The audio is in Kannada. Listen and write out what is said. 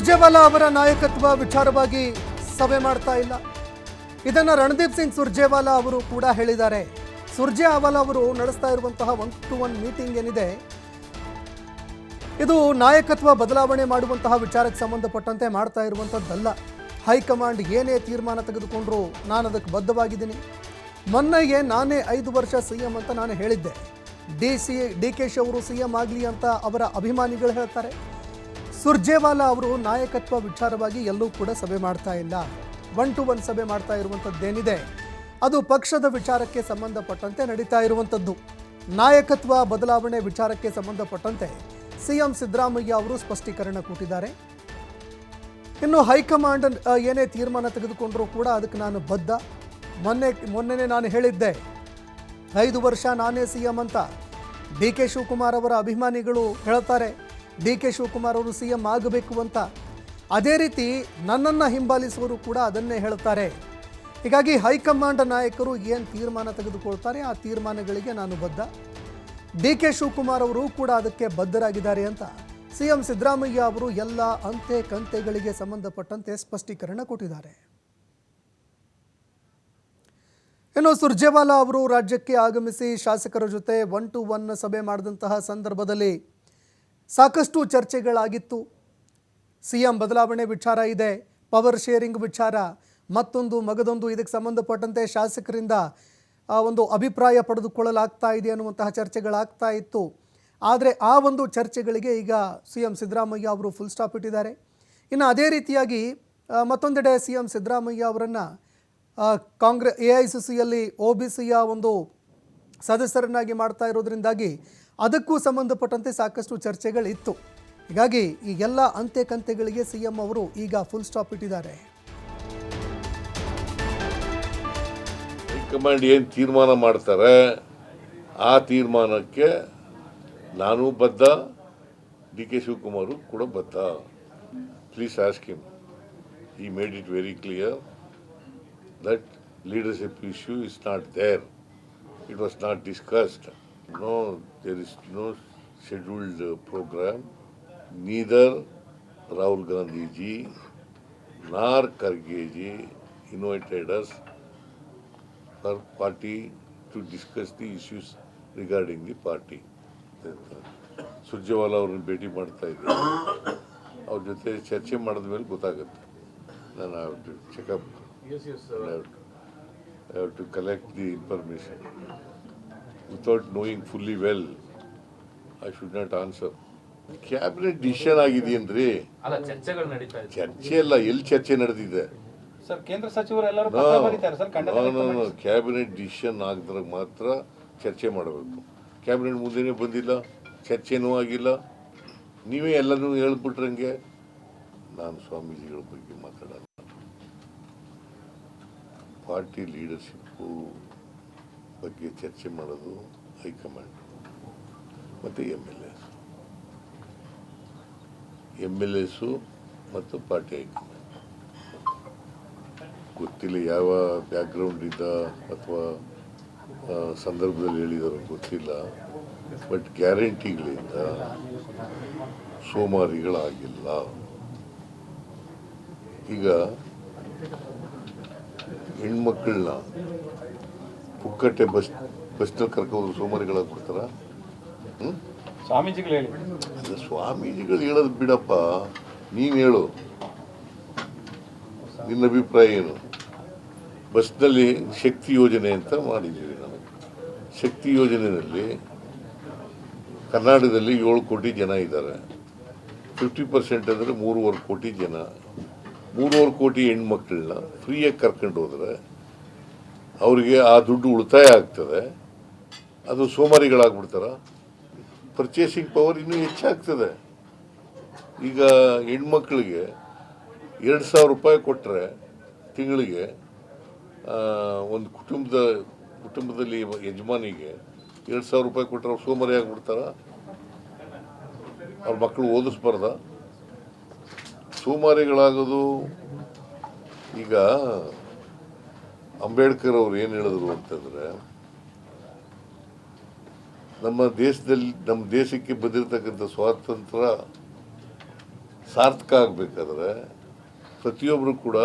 ಸುರ್ಜೇವಾಲಾ ಅವರ ನಾಯಕತ್ವ ವಿಚಾರವಾಗಿ ಸಭೆ ಮಾಡ್ತಾ ಇಲ್ಲ. ಇದನ್ನು ರಣದೀಪ್ ಸಿಂಗ್ ಸುರ್ಜೇವಾಲಾ ಅವರು ಕೂಡ ಹೇಳಿದ್ದಾರೆ. ಸುರ್ಜೇವಾಲಾ ಅವರು ನಡೆಸ್ತಾ ಇರುವಂತಹ ಒನ್ ಟು ಒನ್ ಮೀಟಿಂಗ್ ಏನಿದೆ, ಇದು ನಾಯಕತ್ವ ಬದಲಾವಣೆ ಮಾಡುವಂತಹ ವಿಚಾರಕ್ಕೆ ಸಂಬಂಧಪಟ್ಟಂತೆ ಮಾಡ್ತಾ ಇರುವಂಥದ್ದಲ್ಲ ಹೈಕಮಾಂಡ್ ಏನೇ ತೀರ್ಮಾನ ತೆಗೆದುಕೊಂಡ್ರು ನಾನು ಅದಕ್ಕೆ ಬದ್ಧವಾಗಿದ್ದೀನಿ. ಮೊನ್ನೆಗೆ ನಾನೇ ಐದು ವರ್ಷ ಸಿ ಎಂ ಅಂತ ನಾನು ಹೇಳಿದ್ದೆ. D C, D K Shi ಅವರು ಸಿ ಎಂ ಆಗಲಿ ಅಂತ ಅವರ ಅಭಿಮಾನಿಗಳು ಹೇಳ್ತಾರೆ. ಸುರ್ಜೇವಾಲಾ ಅವರು ನಾಯಕತ್ವ ವಿಚಾರವಾಗಿ ಎಲ್ಲೂ ಕೂಡ ಸಭೆ ಮಾಡ್ತಾ ಇಲ್ಲ. ಒನ್ ಟು ಒನ್ ಸಭೆ ಮಾಡ್ತಾ ಇರುವಂಥದ್ದೇನಿದೆ ಅದು ಪಕ್ಷದ ವಿಚಾರಕ್ಕೆ ಸಂಬಂಧಪಟ್ಟಂತೆ ನಡೀತಾ ಇರುವಂಥದ್ದು ನಾಯಕತ್ವ ಬದಲಾವಣೆ ವಿಚಾರಕ್ಕೆ ಸಂಬಂಧಪಟ್ಟಂತೆ ಸಿಎಂ ಸಿದ್ದರಾಮಯ್ಯ ಅವರು ಸ್ಪಷ್ಟೀಕರಣ ಕೊಟ್ಟಿದ್ದಾರೆ. ಇನ್ನು ಹೈಕಮಾಂಡ್ ಏನೇ ತೀರ್ಮಾನ ತೆಗೆದುಕೊಂಡರೂ ಕೂಡ ಅದಕ್ಕೆ ನಾನು ಬದ್ಧ. ಮೊನ್ನೆ, ಮೊನ್ನೆನೇ ನಾನು ಹೇಳಿದ್ದೆ. ಐದು ವರ್ಷ ನಾನೇ ಸಿ ಎಂ ಅಂತ. ಡಿ ಕೆ ಶಿವಕುಮಾರ್ ಅವರ ಅಭಿಮಾನಿಗಳು ಹೇಳ್ತಾರೆ. ಡಿ ಕೆ ಶಿವಕುಮಾರ್ ಅವರು ಸಿ ಎಂ ಆಗಬೇಕು ಅಂತ. ಅದೇ ರೀತಿ ನನ್ನನ್ನು ಹಿಂಬಾಲಿಸುವರು ಕೂಡ ಅದನ್ನೇ ಹೇಳ್ತಾರೆ. ಹೀಗಾಗಿ ಹೈಕಮಾಂಡ್ ನಾಯಕರು ಏನು ತೀರ್ಮಾನ ತೆಗೆದುಕೊಳ್ತಾರೆ ಆ ತೀರ್ಮಾನಗಳಿಗೆ ನಾನು ಬದ್ಧ. ಡಿ ಕೆ ಶಿವಕುಮಾರ್ ಅವರು ಕೂಡ ಅದಕ್ಕೆ ಬದ್ಧರಾಗಿದ್ದಾರೆ ಅಂತ. ಸಿ ಎಂ ಸಿದ್ದರಾಮಯ್ಯ ಅವರು ಎಲ್ಲ ಅಂತೆ ಕಂತೆಗಳಿಗೆ ಸಂಬಂಧಪಟ್ಟಂತೆ ಸ್ಪಷ್ಟೀಕರಣ ಕೊಟ್ಟಿದ್ದಾರೆ. ಇನ್ನು ಸುರ್ಜೇವಾಲಾ ಅವರು ರಾಜ್ಯಕ್ಕೆ ಆಗಮಿಸಿ ಶಾಸಕರ ಜೊತೆ ಒನ್ ಟು ಒನ್ ಸಭೆ ಮಾಡಿದಂತಹ ಸಂದರ್ಭದಲ್ಲಿ ಸಾಕಷ್ಟು ಚರ್ಚೆಗಳಾಗಿತ್ತು. ಸಿ ಎಂ ಬದಲಾವಣೆ ವಿಚಾರ ಇದೆ, ಪವರ್ ಶೇರಿಂಗ್ ವಿಚಾರ, ಮತ್ತೊಂದು ಮಗದೊಂದು ಇದಕ್ಕೆ ಸಂಬಂಧಪಟ್ಟಂತೆ ಶಾಸಕರಿಂದ ಒಂದು ಅಭಿಪ್ರಾಯ ಪಡೆದುಕೊಳ್ಳಲಾಗ್ತಾ ಇದೆ ಅನ್ನುವಂತಹ ಚರ್ಚೆಗಳಾಗ್ತಾ ಇತ್ತು. ಆದರೆ ಆ ಒಂದು ಚರ್ಚೆಗಳಿಗೆ ಈಗ ಸಿ ಎಂ ಸಿದ್ದರಾಮಯ್ಯ ಅವರು ಫುಲ್ ಸ್ಟಾಪ್ ಇಟ್ಟಿದ್ದಾರೆ. ಇನ್ನು ಅದೇ ರೀತಿಯಾಗಿ ಮತ್ತೊಂದೆಡೆ ಸಿ ಎಂ ಸಿದ್ದರಾಮಯ್ಯ ಅವರನ್ನು ಕಾಂಗ್ರೆ, ಎ ಐ ಸಿ ಸಿಯಲ್ಲಿ ಒ ಬಿ ಸಿಯ ಒಂದು ಸದಸ್ಯರನ್ನಾಗಿ ಮಾಡ್ತಾ ಇರೋದ್ರಿಂದಾಗಿ ಅದಕ್ಕೂ ಸಂಬಂಧಪಟ್ಟಂತೆ ಸಾಕಷ್ಟು ಚರ್ಚೆಗಳಿತ್ತು. ಹೀಗಾಗಿ ಈ ಎಲ್ಲ ಅಂತೆ ಕಂತೆಗಳಿಗೆ ಸಿ ಎಂ ಅವರು ಈಗ ಫುಲ್ ಸ್ಟಾಪ್ ಇಟ್ಟಿದ್ದಾರೆ. ಹೈಕಮಾಂಡ್ ಏನು ತೀರ್ಮಾನ ಮಾಡ್ತಾರೆ, ಆ ತೀರ್ಮಾನಕ್ಕೆ ನಾನು ಬದ್ಧ, ಡಿ ಕೆ ಶಿವಕುಮಾರು ಕೂಡ ಬದ್ಧ. Please ask him he made it very clear that leadership issue is not there it was not discussed no there is no scheduled program neither Rahul Gandhiji nor Khargeji invited us for party to discuss the issues regarding the party. Surjewala ಅವ್ರನ್ನ ಭೇಟಿ ಮಾಡ್ತಾ ಇದ್ದೆ ಅವ್ರ ಜೊತೆ ಚರ್ಚೆ ಮಾಡಿದ ಮೇಲೆ ಗೊತ್ತಾಗುತ್ತೆ. ನಾನು checkup have to collect the information. Without knowing fully well I should not answer cabinet decision ಆಗಿದೆಯೇನ್ರಿ ಅಲ್ಲ ಚರ್ಚೆಗಳು ನಡೀತಾ ಇದೆ. ಚರ್ಚೆ ಅಲ್ಲ ಎಲ್ಲಿ ಚರ್ಚೆ ನಡೆದಿದೆ? ಸರ್ ಕೇಂದ್ರ ಸಚಿವರು ಎಲ್ಲರೂ ಪತ್ರ ಬರೀತಾರೆ ಸರ್ ಖಂಡನೆ ವ್ಯಕ್ತಪಡಿಸಿ. ಕ್ಯಾಬಿನೆಟ್ ಡಿಸಿಷನ್ ಆಗದ್ರಾಗ ಮಾತ್ರ ಚರ್ಚೆ ಮಾಡಬೇಕು. ಕ್ಯಾಬಿನೆಟ್ ಮುಂದೆನೇ ಬಂದಿಲ್ಲ ಚರ್ಚೆನೂ ಆಗಿಲ್ಲ. ನೀವೇ ಎಲ್ಲನೂ ಹೇಳ್ಬಿಟ್ರಂಗೆ ನಾನು ಸ್ವಾಮೀಜಿಗಳ ಬಗ್ಗೆ ಮಾತಾಡೋಣ ಪಾರ್ಟಿ ಲೀಡರ್ಶಿಪ್ಪು ಬಗ್ಗೆ ಚರ್ಚೆ ಮಾಡೋದು ಹೈಕಮಾಂಡ್, ಮತ್ತು M L S. M L S ಮತ್ತು ಪಾರ್ಟಿ ಹೈಕಮಾಂಡ್. ಗೊತ್ತಿಲ್ಲ ಯಾವ ಬ್ಯಾಕ್ಗ್ರೌಂಡ್ ಇದ್ದ ಅಥವಾ ಸಂದರ್ಭದಲ್ಲಿ ಹೇಳಿದಾರೋ ಗೊತ್ತಿಲ್ಲ. ಬಟ್ ಗ್ಯಾರಂಟಿಗಳಿಂದ ಸೋಮಾರಿಗಳಾಗಿಲ್ಲ. ಈಗ ಹೆಣ್ಮಕ್ಳನ್ನ ಪುಕ್ಕಟ್ಟೆ ಬಸ್ ಬಸ್ನಲ್ಲಿ ಕರ್ಕೊಂಡು ಸೋಮಾರಿಗಳಾಗ್ಬಿಡ್ತಾರ ಹ್ಞೂ ಸ್ವಾಮೀಜಿಗಳು ಹೇಳಿ. ಸ್ವಾಮೀಜಿಗಳು ಹೇಳೋದು ಬಿಡಪ್ಪ. ನೀನು ಹೇಳು. ನಿನ್ನ ಅಭಿಪ್ರಾಯ ಏನು? ಬಸ್ನಲ್ಲಿ ಶಕ್ತಿ ಯೋಜನೆ ಅಂತ ಮಾಡಿದ್ದೀವಿ ನಾನು ಶಕ್ತಿ ಯೋಜನೆಯಲ್ಲಿ ಕರ್ನಾಟಕದಲ್ಲಿ ಏಳು ಕೋಟಿ ಜನ ಇದ್ದಾರೆ. ಫಿಫ್ಟಿ ಪರ್ಸೆಂಟ್ ಅಂದರೆ ಮೂರುವರೆ ಕೋಟಿ ಜನ. ಮೂರುವರೆ ಕೋಟಿ ಹೆಣ್ಮಕ್ಳನ್ನ ಫ್ರೀಯಾಗಿ ಕರ್ಕೊಂಡು ಹೋದರೆ ಅವರಿಗೆ ಆ ದುಡ್ಡು ಉಳಿತಾಯ ಆಗ್ತದೆ. ಅದು ಸೋಮಾರಿಗಳಾಗ್ಬಿಡ್ತಾರ. ಪರ್ಚೇಸಿಂಗ್ ಪವರ್ ಇನ್ನೂ ಹೆಚ್ಚಾಗ್ತದೆ. ಈಗ ಹೆಣ್ಮಕ್ಳಿಗೆ ಎರಡು ಸಾವಿರ ರೂಪಾಯಿ ಕೊಟ್ಟರೆ ತಿಂಗಳಿಗೆ ಒಂದು ಕುಟುಂಬದ, ಕುಟುಂಬದಲ್ಲಿ ಯಜಮಾನಿಗೆ ಎರಡು ಸಾವಿರ ರೂಪಾಯಿ ಕೊಟ್ಟರೆ ಅವ್ರು ಸೋಮಾರಿ ಆಗ್ಬಿಡ್ತಾರ. ಅವ್ರ ಮಕ್ಕಳು ಓದಿಸ್ಬಾರ್ದ. ಸೋಮಾರಿಗಳಾಗೋದು. ಈಗ ಅಂಬೇಡ್ಕರ್ ಅವ್ರು ಏನು ಹೇಳಿದ್ರು ಅಂತಂದರೆ, ನಮ್ಮ ದೇಶದಲ್ಲಿ, ನಮ್ಮ ದೇಶಕ್ಕೆ ಬಂದಿರತಕ್ಕಂಥ ಸ್ವಾತಂತ್ರ್ಯ ಸಾರ್ಥಕ ಆಗಬೇಕಾದ್ರೆ ಪ್ರತಿಯೊಬ್ಬರು ಕೂಡ